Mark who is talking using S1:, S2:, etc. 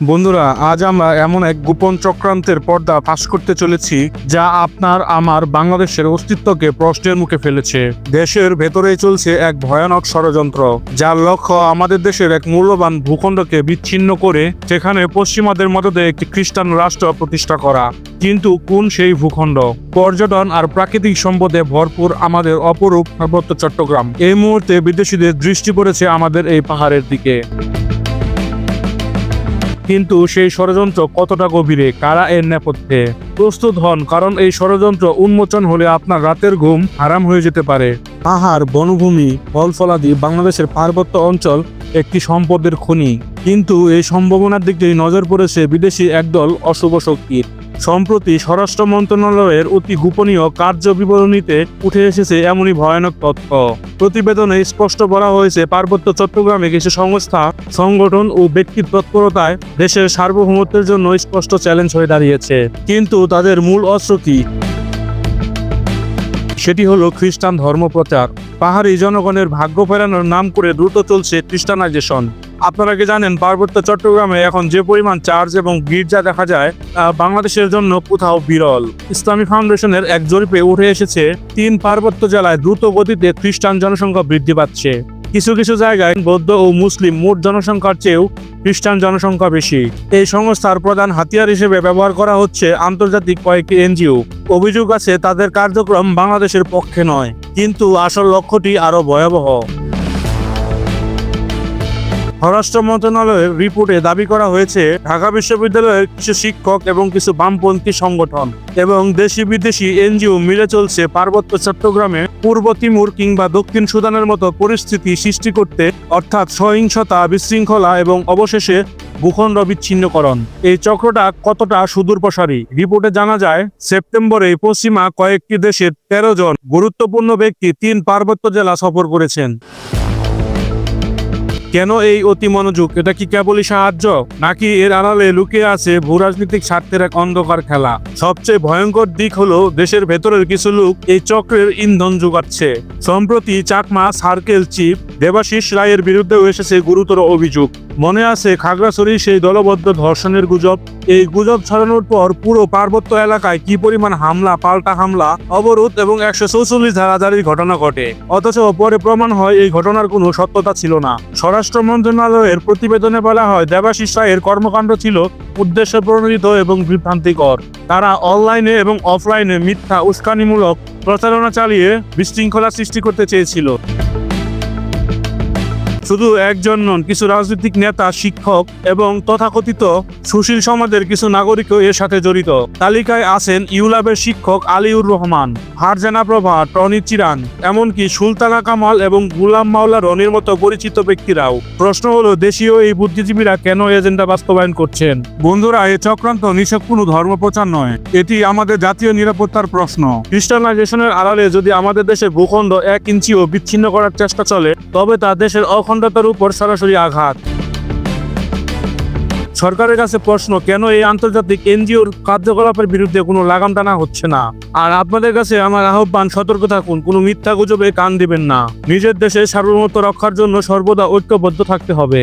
S1: বন্ধুরা, আজ আমরা এমন এক গোপন চক্রান্তের পর্দা ফাঁস করতে চলেছি যা আপনার আমার বাংলাদেশের অস্তিত্বকে প্রশ্নের মুখে ফেলেছে। দেশের ভেতরেই চলছে এক ভয়ানক ষড়যন্ত্র, যার লক্ষ্য আমাদের দেশের এক মূল্যবান ভূখণ্ডকে বিচ্ছিন্ন করে, সেখানে পশ্চিমাদের মদদে একটি খ্রিস্টান রাষ্ট্র প্রতিষ্ঠা করা। কিন্তু কোন সেই ভূখণ্ড? পর্যটন আর প্রাকৃতিক সম্পদে ভরপুর আমাদের অপরূপ পার্বত্য চট্টগ্রাম। এই মুহূর্তে বিদেশিদের দৃষ্টি পড়েছে আমাদের এই পাহাড়ের দিকে। কিন্তু সেই ষড়যন্ত্র কতটা গভীরে? কারা এর নেপথ্যে? প্রস্তুত হন, কারণ এই ষড়যন্ত্র উন্মোচন হলে আপনার রাতের ঘুম হারাম হয়ে যেতে পারে। পাহাড়, বনভূমি ফল ফলাদি বাংলাদেশের পার্বত্য অঞ্চল একটি সম্পদের খনি। কিন্তু এই সম্ভাবনার দিকে নজর পড়েছে বিদেশি একদল অশুভ শক্তির। সম্প্রতি স্বরাষ্ট্র মন্ত্রণালয়ের অতি গোপনীয় কার্য বিবরণীতে উঠে এসেছে এমনই ভয়ানক তথ্য। প্রতিবেদনে স্পষ্ট বলা হয়েছে, পার্বত্য চট্টগ্রামে কিছু সংস্থা, সংগঠন ও ব্যক্তির তৎপরতায় দেশের সার্বভৌমত্বের জন্য স্পষ্ট চ্যালেঞ্জ হয়ে দাঁড়িয়েছে। কিন্তু তাদের মূল অস্ত্র কি? সেটি হলো খ্রিস্টান ধর্মপ্রচার। পাহাড়ি জনগণের ভাগ্য ফেরানোর নাম করে দ্রুত চলছে খ্রিস্টানাইজেশন। আপনারা কি জানেন, পার্বত্য চট্টগ্রামে এখন যে পরিমাণ চার্চ এবং গির্জা দেখা যায় বাংলাদেশের জন্য কোথাও বিরল। ইসলামী ফাউন্ডেশনের এক জরিপে উঠে এসেছে, তিন পার্বত্য জেলায় দ্রুত গতিতে খ্রিস্টান জনসংখ্যা বৃদ্ধি পাচ্ছে। কিছু কিছু জায়গায় বৌদ্ধ ও মুসলিম মোট জনসংখ্যার চেয়েও খ্রিস্টান জনসংখ্যা বেশি। এই সংস্থার প্রধান হাতিয়ার হিসেবে ব্যবহার করা হচ্ছে আন্তর্জাতিক কয়েকটি এনজিও। অভিযোগ আছে, তাদের কার্যক্রম বাংলাদেশের পক্ষে নয়, কিন্তু আসল লক্ষ্যটি আরও ভয়াবহ। স্বরাষ্ট্র মন্ত্রণালয়ের রিপোর্টে দাবি করা হয়েছে, ঢাকা বিশ্ববিদ্যালয়ের কিছু শিক্ষক এবং কিছু বামপন্থী সংগঠন এবং দেশি বিদেশি এনজিও মিলে চলছে পার্বত্য চট্টগ্রামে পূর্ব তিমুর কিংবা দক্ষিণ সুদানের মতো পরিস্থিতি সৃষ্টি করতে, অর্থাৎ সহিংসতা, বিশৃঙ্খলা এবং অবশেষে ভূখণ্ড বিচ্ছিন্নকরণ এই চক্রটা কতটা সুদূর প্রসারী রিপোর্টে জানা যায়, সেপ্টেম্বরে পশ্চিমা কয়েকটি দেশের তেরো জন গুরুত্বপূর্ণ ব্যক্তি তিন পার্বত্য জেলা সফর করেছেন। কেন এই অতি মনোযোগ? এটা কি কেবলই সাহায্য? নাকি এর আড়ালে লুকিয়ে আছে ভূরাজনৈতিক স্বার্থের এক অন্ধকার খেলা? সবচেয়ে ভয়ঙ্কর দিক হলো দেশের ভেতরের কিছু লোক এই চক্রের ইন্ধন যোগাচ্ছে। সম্প্রতি চাকমা সার্কেল চিফ দেবাশিস রায়ের বিরুদ্ধেও এসেছে গুরুতর অভিযোগ। মনে আছে খাগড়াছড়ির সেই দলবদ্ধ ধর্ষণের গুজব? এই গুজব ছড়ানোর পর পুরো পার্বত্য এলাকায় কি পরিমাণ হামলা, পাল্টা হামলা, অবরোধ এবং একশো চৌচল্লিশ ধারাধারির ঘটনা ঘটে? অথচ পরে প্রমাণ হয় এই ঘটনার কোনো সত্যতা ছিল না। স্বরাষ্ট্র মন্ত্রণালয়ের প্রতিবেদনে বলা হয়, দেবাশিস রায়ের কর্মকাণ্ড ছিল উদ্দেশ্য প্রণোদিত এবং বিভ্রান্তিকর। তারা অনলাইনে এবং অফলাইনে মিথ্যা উস্কানিমূলক প্রচারণা চালিয়ে বিশৃঙ্খলা সৃষ্টি করতে চেয়েছিল। শুধু একজন নন, কিছু রাজনৈতিক নেতা, শিক্ষক এবং তথাকথিত সুশীল সমাজের কিছু নাগরিকও এর সাথে জড়িত। তালিকায় আছেন ইউলাবের শিক্ষক আলিউর রহমান, হারজানা প্রভা টনি চিরান, এমনকি সুলতানা কামাল এবং গুলাম মাওলা রনির মতো পরিচিত ব্যক্তিরাও। প্রশ্ন হলো, দেশীয় এই বুদ্ধিজীবীরা কেন এজেন্ডা বাস্তবায়ন করছেন? বন্ধুরা এই চক্রান্ত নিছক কোনো ধর্মপ্রচার নয়। এটি আমাদের জাতীয় নিরাপত্তার প্রশ্ন। খ্রিস্টানাইজেশনের আড়ালে যদি আমাদের দেশের ভূখণ্ড এক ইঞ্চিও বিচ্ছিন্ন করার চেষ্টা চলে, তবে তা দেশের অখণ্ডতার উপর সরাসরি আঘাত। সরকারের কাছে প্রশ্ন, কেন এই আন্তর্জাতিক এনজিওর কার্যকলাপের বিরুদ্ধে কোনো লাগাম টানা হচ্ছে না? আর আপনাদের কাছে আমার আহ্বান, সতর্ক থাকুন, কোনো মিথ্যা গুজবে কান দিবেন না। নিজের দেশে সার্বভৌমত্ব রক্ষার জন্য সর্বদা ঐক্যবদ্ধ থাকতে হবে।